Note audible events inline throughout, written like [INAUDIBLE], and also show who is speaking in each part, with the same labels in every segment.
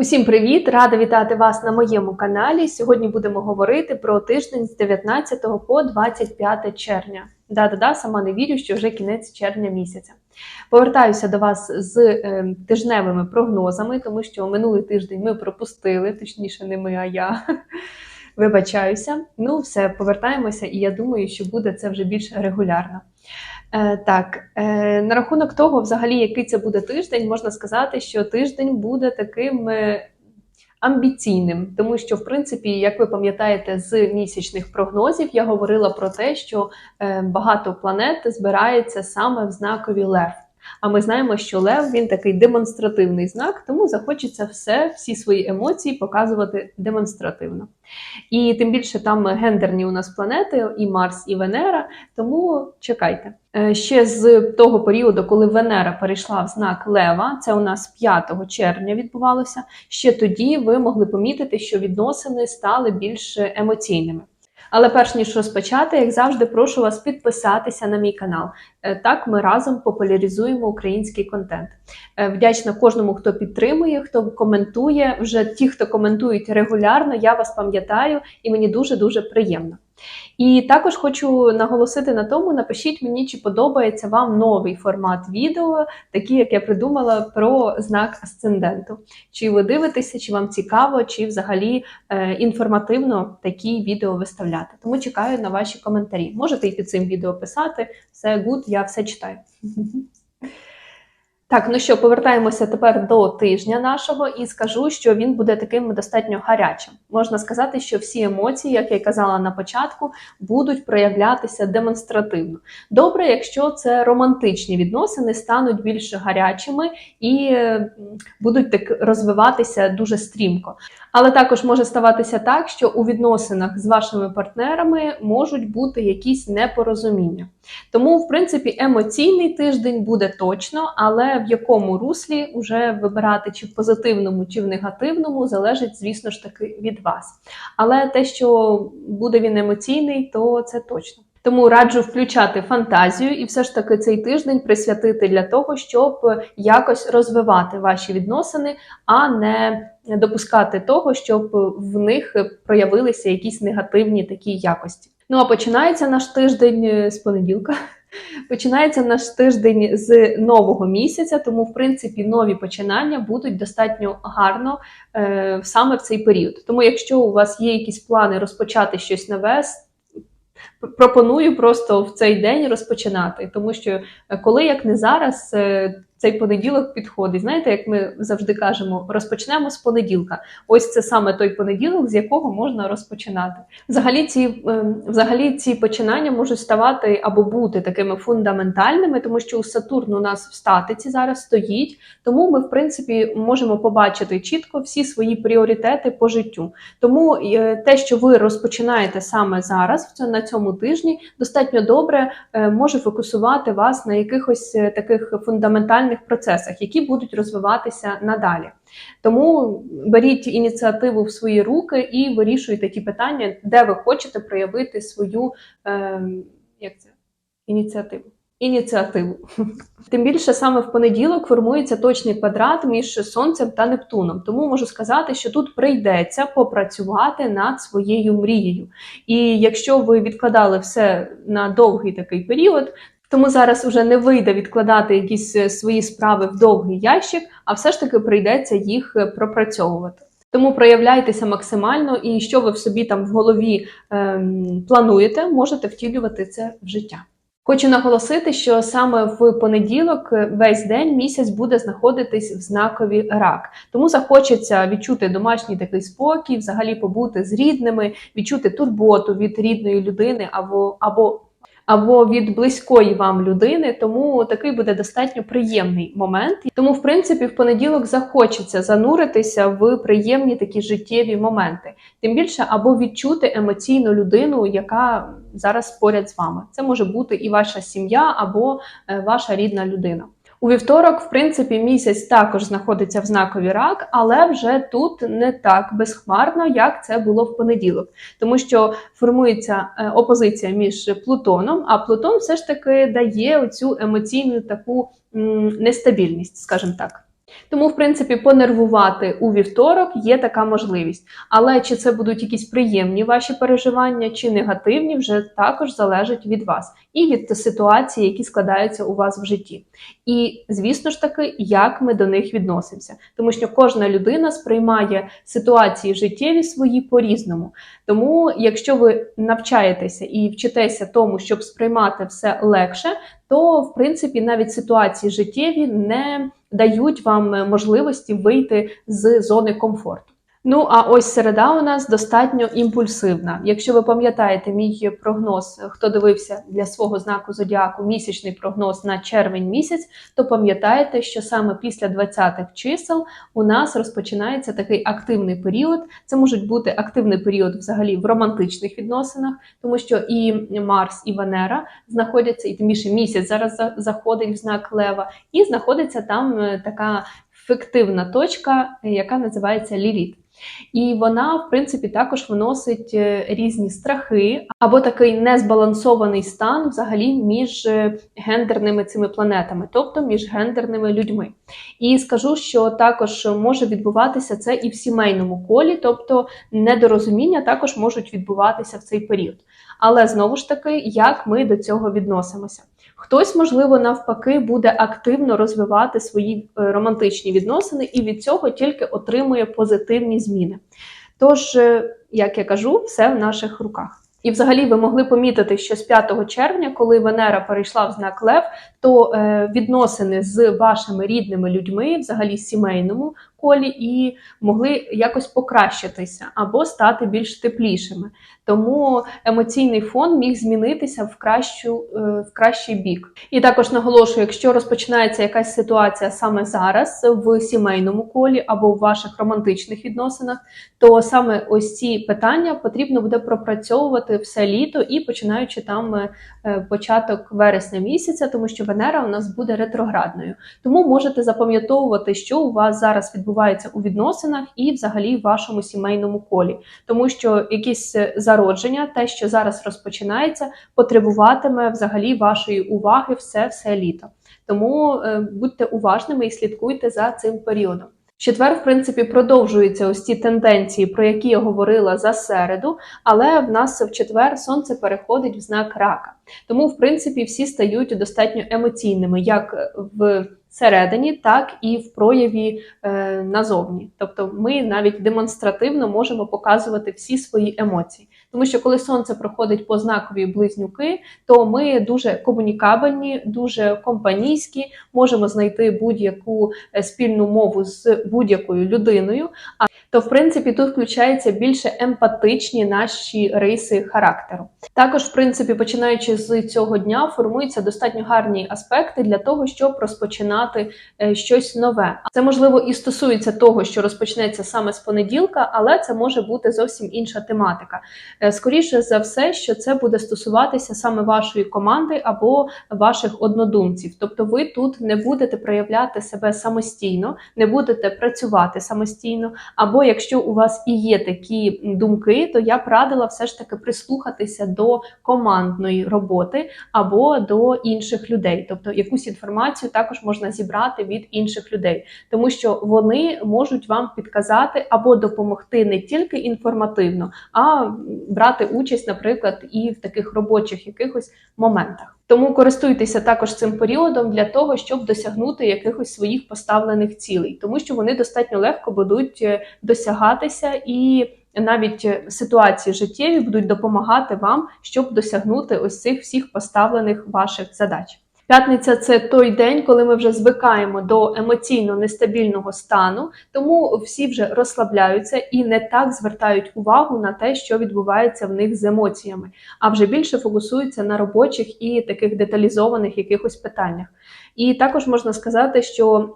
Speaker 1: Усім привіт! Рада вітати вас на моєму каналі. Сьогодні будемо говорити про тиждень з 19 по 25 червня. Да-да-да, сама не вірю, що вже кінець червня місяця. Повертаюся до вас з е, тижневими прогнозами, тому що минулий тиждень ми пропустили, точніше, не ми, а я. [LAUGHS] Вибачаюся. Ну, все, повертаємося, і я думаю, що буде це вже більш регулярно. Е, так, е, на рахунок того, взагалі, який це буде тиждень, можна сказати, що тиждень буде таким е, амбіційним, тому що, в принципі, як ви пам'ятаєте, з місячних прогнозів я говорила про те, що багато планет збирається саме в знакові Лев. А ми знаємо, що Лев він такий демонстративний знак, тому захочеться все, всі свої емоції показувати демонстративно. І тим більше там гендерні у нас планети, і Марс, і Венера. Тому чекайте. Е, Ще з того періоду, коли Венера перейшла в знак Лева, це у нас 5 червня відбувалося. Ще тоді ви могли помітити, що відносини стали більш емоційними. Але перш ніж розпочати, як завжди, прошу вас підписатися на мій канал. Е, Так ми разом популяризуємо український контент. Е, Вдячна кожному, хто підтримує, хто коментує. Вже ті, хто коментують регулярно, я вас пам'ятаю, і мені дуже дуже приємно. І також хочу наголосити на тому, напишіть мені, чи подобається вам новий формат відео, такий, як я придумала про знак асценденту. Чи ви дивитеся, чи вам цікаво, чи взагалі е, інформативно такі відео виставляти. Тому чекаю на ваші коментарі. Можете і під цим відео писати. Все гуд, я все читаю. [LAUGHS] Так, ну що, повертаємося тепер до тижня нашого і скажу, що він буде таким достатньо гарячим. Можна сказати, що всі емоції, як я й казала на початку, будуть проявлятися демонстративно. Добре, якщо це романтичні відносини, стануть більш гарячими і е, будуть так розвиватися дуже стрімко. Але також може ставатися так, що у відносинах з вашими партнерами можуть бути якісь непорозуміння. Тому, в принципі, емоційний тиждень буде точно, але в якому руслі вже вибирати чи в позитивному, чи в негативному, залежить, звісно ж таки, від вас. Але те, що буде він емоційний, то це точно. Тому раджу включати фантазію і все ж таки цей тиждень присвятити для того, щоб якось розвивати ваші відносини, а не допускати того, щоб в них проявилися якісь негативні такі якості. Ну а починається наш тиждень з понеділка. Починається наш тиждень з нового місяця, тому в принципі нові починання будуть достатньо гарно е, саме в цей період. Тому, якщо у вас є якісь плани розпочати щось нове, пропоную просто в цей день розпочинати, тому що е, коли як не зараз. Цей понеділок підходить. Знаєте, як ми завжди кажемо, розпочнемо з понеділка. Ось це саме той понеділок, з якого можна розпочинати. Взагалі, ці е, взагалі ці починання можуть ставати або бути такими фундаментальними, тому що у Сатурн у нас в статиці зараз стоїть. Тому ми, в принципі, можемо побачити чітко всі свої пріоритети по життю. Тому е, те, що ви розпочинаєте саме зараз, на цьому тижні, достатньо добре е, може фокусувати вас на якихось е, таких фундаментальних процесах, які будуть розвиватися надалі. Тому беріть ініціативу в свої руки і вирішуйте ті питання, де ви хочете проявити свою е, як це? ініціативу. Ініціативу. Тим більше саме в понеділок формується точний квадрат між Сонцем та Нептуном. Тому можу сказати, що тут прийдеться попрацювати над своєю мрією. І якщо ви відкладали все на довгий такий період, тому зараз уже не вийде відкладати якісь е, свої справи в довгий ящик, а все ж таки прийдеться їх е, пропрацьовувати. Тому проявляйтеся максимально, і що ви в собі там в голові ем, плануєте, можете втілювати це в життя. Хочу наголосити, що саме в понеділок е, весь день місяць буде знаходитись в знакові рак. Тому захочеться відчути домашній такий спокій, взагалі побути з рідними, відчути турботу від рідної людини або або або від близької вам людини, тому такий буде достатньо приємний момент. Тому, в принципі, в понеділок захочеться зануритися в приємні такі життєві моменти. Тим більше, або відчути емоційну людину, яка зараз поряд з вами. Це може бути і ваша сім'я, або е, ваша рідна людина. У вівторок, в принципі, місяць також знаходиться в знакові рак, але вже тут не так безхмарно, як це було в понеділок, тому що формується е, опозиція між Плутоном, а Плутон все ж таки дає оцю емоційну таку нестабільність, скажімо так. Тому, в принципі, понервувати у вівторок є така можливість. Але чи це будуть якісь приємні ваші переживання, чи негативні, вже також залежить від вас і від ситуації, які складаються у вас в житті. І, звісно ж таки, як ми до них відносимося, тому що кожна людина сприймає ситуації життєві свої по-різному. Тому, якщо ви навчаєтеся і вчитеся тому, щоб сприймати все легше, то в принципі навіть ситуації життєві не дають вам можливості вийти з зони комфорту. Ну а ось середа у нас достатньо імпульсивна. Якщо ви пам'ятаєте мій прогноз, хто дивився для свого знаку зодіаку місячний прогноз на червень місяць, то пам'ятаєте, що саме після 20-х чисел у нас розпочинається такий активний період. Це можуть бути активний період взагалі в романтичних відносинах, тому що і Марс, і Венера знаходяться, і тим більше місяць зараз заходить в знак Лева, і знаходиться там е, така фіктивна точка, яка називається Ліліт. І вона, в принципі, також виносить е, різні страхи або такий незбалансований стан взагалі між е, гендерними цими планетами, тобто між гендерними людьми. І скажу, що також може відбуватися це і в сімейному колі, тобто недорозуміння також можуть відбуватися в цей період. Але знову ж таки, як ми до цього відносимося? Хтось, можливо, навпаки, буде активно розвивати свої е, романтичні відносини і від цього тільки отримує позитивні зміни. Тож, е, як я кажу, все в наших руках. І взагалі ви могли помітити, що з 5 червня, коли Венера перейшла в знак Лев, то е, відносини з вашими рідними людьми, взагалі сімейному колі, і могли якось покращитися або стати більш теплішими. Тому емоційний фон міг змінитися в кращу е, в кращий бік. І також наголошую, якщо розпочинається якась ситуація саме зараз в сімейному колі або в ваших романтичних відносинах, то саме ось ці питання потрібно буде пропрацьовувати все літо і починаючи там е, е, початок вересня місяця, тому що Венера у нас буде ретроградною. Тому можете запам'ятовувати, що у вас зараз відбувається у відносинах і взагалі в вашому сімейному колі, тому що якісь е, зародження, те, що зараз розпочинається, потребуватиме взагалі вашої уваги все все літо. Тому е, будьте уважними і слідкуйте за цим періодом. Четвер, в принципі, продовжуються ось ці тенденції, про які я говорила за середу, але в нас в четвер сонце переходить в знак рака. Тому, в принципі, всі стають достатньо емоційними, як в середині, так і в прояві е, назовні. Тобто, ми навіть демонстративно можемо показувати всі свої емоції. Тому що коли сонце проходить по знакові близнюки, то ми дуже комунікабельні, дуже компанійські, можемо знайти будь-яку е, спільну мову з будь-якою людиною. То, в принципі, тут включаються більше емпатичні наші риси характеру. Також, в принципі, починаючи з цього дня, формуються достатньо гарні аспекти для того, щоб розпочинати е, щось нове. Це можливо і стосується того, що розпочнеться саме з понеділка, але це може бути зовсім інша тематика. Е, Скоріше за все, що це буде стосуватися саме вашої команди або ваших однодумців. Тобто, ви тут не будете проявляти себе самостійно, не будете працювати самостійно. Або якщо у вас і є такі думки, то я б радила все ж таки прислухатися до командної роботи або до інших людей. Тобто якусь інформацію також можна зібрати від інших людей, тому що вони можуть вам підказати або допомогти не тільки інформативно, а брати участь, наприклад, і в таких робочих якихось моментах. Тому користуйтеся також цим періодом для того, щоб досягнути якихось своїх поставлених цілей, тому що вони достатньо легко будуть е, досягатися і. Навіть е, ситуації життєві будуть допомагати вам, щоб досягнути ось цих всіх поставлених ваших задач. П'ятниця це той день, коли ми вже звикаємо до емоційно нестабільного стану, тому всі вже розслабляються і не так звертають увагу на те, що відбувається в них з емоціями, а вже більше фокусуються на робочих і таких деталізованих якихось питаннях. І також можна сказати, що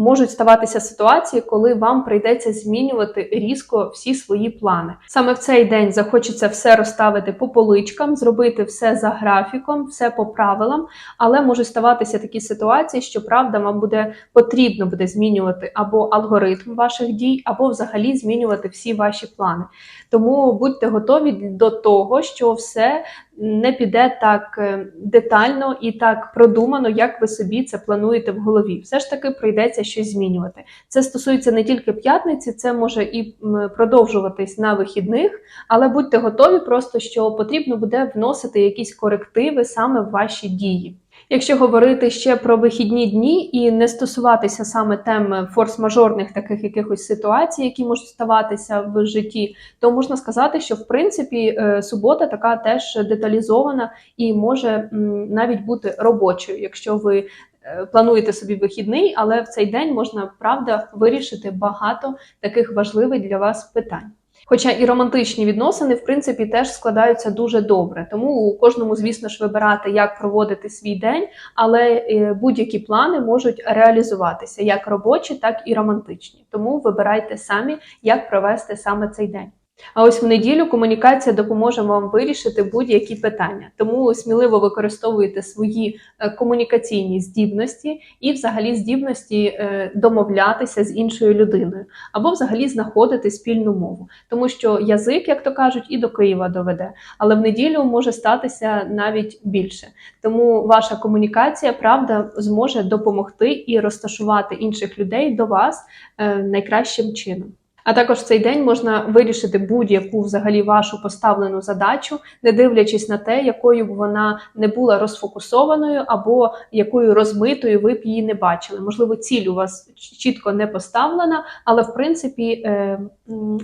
Speaker 1: можуть ставатися ситуації, коли вам прийдеться змінювати різко всі свої плани. Саме в цей день захочеться все розставити по поличкам, зробити все за графіком, все по правилам, але можуть ставатися такі ситуації, що правда вам буде потрібно буде змінювати або алгоритм ваших дій, або взагалі змінювати всі ваші плани. Тому будьте готові до того, що все не піде так е, детально і так продумано, як ви собі це плануєте в голові. Все ж таки прийдеться щось змінювати. Це стосується не тільки п'ятниці, це може і продовжуватись на вихідних, але будьте готові, просто що потрібно буде вносити якісь корективи саме в ваші дії. Якщо говорити ще про вихідні дні і не стосуватися саме тем форс-мажорних таких якихось ситуацій, які можуть ставатися в житті, то можна сказати, що в принципі е, субота така теж деталізована і може навіть бути робочою, якщо ви е, плануєте собі вихідний, але в цей день можна правда вирішити багато таких важливих для вас питань. Хоча і романтичні відносини, в принципі, теж складаються дуже добре. Тому у кожному, звісно ж, вибирати, як проводити свій день, але е, будь-які плани можуть реалізуватися як робочі, так і романтичні. Тому вибирайте самі, як провести саме цей день. А ось в неділю комунікація допоможе вам вирішити будь-які питання. Тому сміливо використовуйте свої е, комунікаційні здібності і, взагалі, здібності е, домовлятися з іншою людиною, або взагалі знаходити спільну мову, тому що язик, як то кажуть, і до Києва доведе, але в неділю може статися навіть більше. Тому ваша комунікація, правда, зможе допомогти і розташувати інших людей до вас е, найкращим чином. А також в цей день можна вирішити будь-яку взагалі вашу поставлену задачу, не дивлячись на те, якою б вона не була розфокусованою або якою розмитою ви б її не бачили. Можливо, ціль у вас чітко не поставлена, але в принципі е,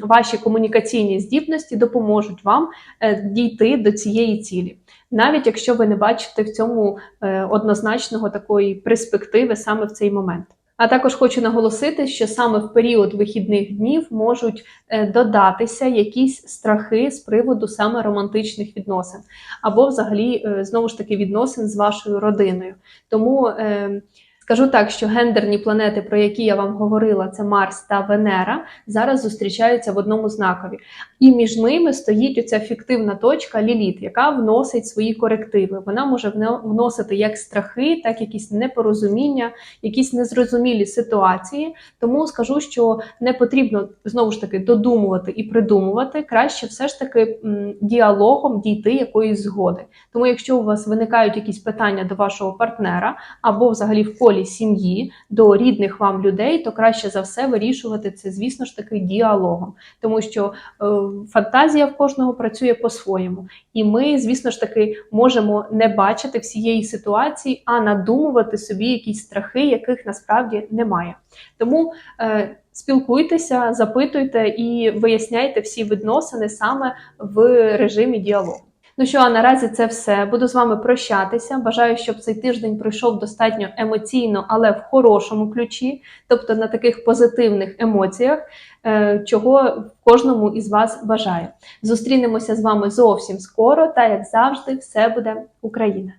Speaker 1: ваші комунікаційні здібності допоможуть вам е, дійти до цієї цілі. Навіть якщо ви не бачите в цьому е, однозначного такої перспективи саме в цей момент. А також хочу наголосити, що саме в період вихідних днів можуть е, додатися якісь страхи з приводу саме романтичних відносин, або взагалі е, знову ж таки відносин з вашою родиною. Тому е, скажу так, що гендерні планети, про які я вам говорила, це Марс та Венера, зараз зустрічаються в одному знакові. І між ними стоїть оця фіктивна точка Ліліт, яка вносить свої корективи. Вона може вносити як страхи, так і якісь непорозуміння, якісь незрозумілі ситуації. Тому скажу, що не потрібно знову ж таки додумувати і придумувати. Краще все ж таки діалогом дійти якоїсь згоди. Тому, якщо у вас виникають якісь питання до вашого партнера або взагалі в колі сім'ї, до рідних вам людей, то краще за все вирішувати це, звісно ж таки, діалогом, тому що е, фантазія в кожного працює по-своєму. І ми, звісно ж таки, можемо не бачити всієї ситуації, а надумувати собі якісь страхи, яких насправді немає. Тому е, спілкуйтеся, запитуйте і виясняйте всі відносини саме в режимі діалогу. Ну що, а наразі це все. Буду з вами прощатися. Бажаю, щоб цей тиждень пройшов достатньо емоційно, але в хорошому ключі, тобто на таких позитивних емоціях, е, чого кожному із вас бажаю. Зустрінемося з вами зовсім скоро, та як завжди, все буде Україна!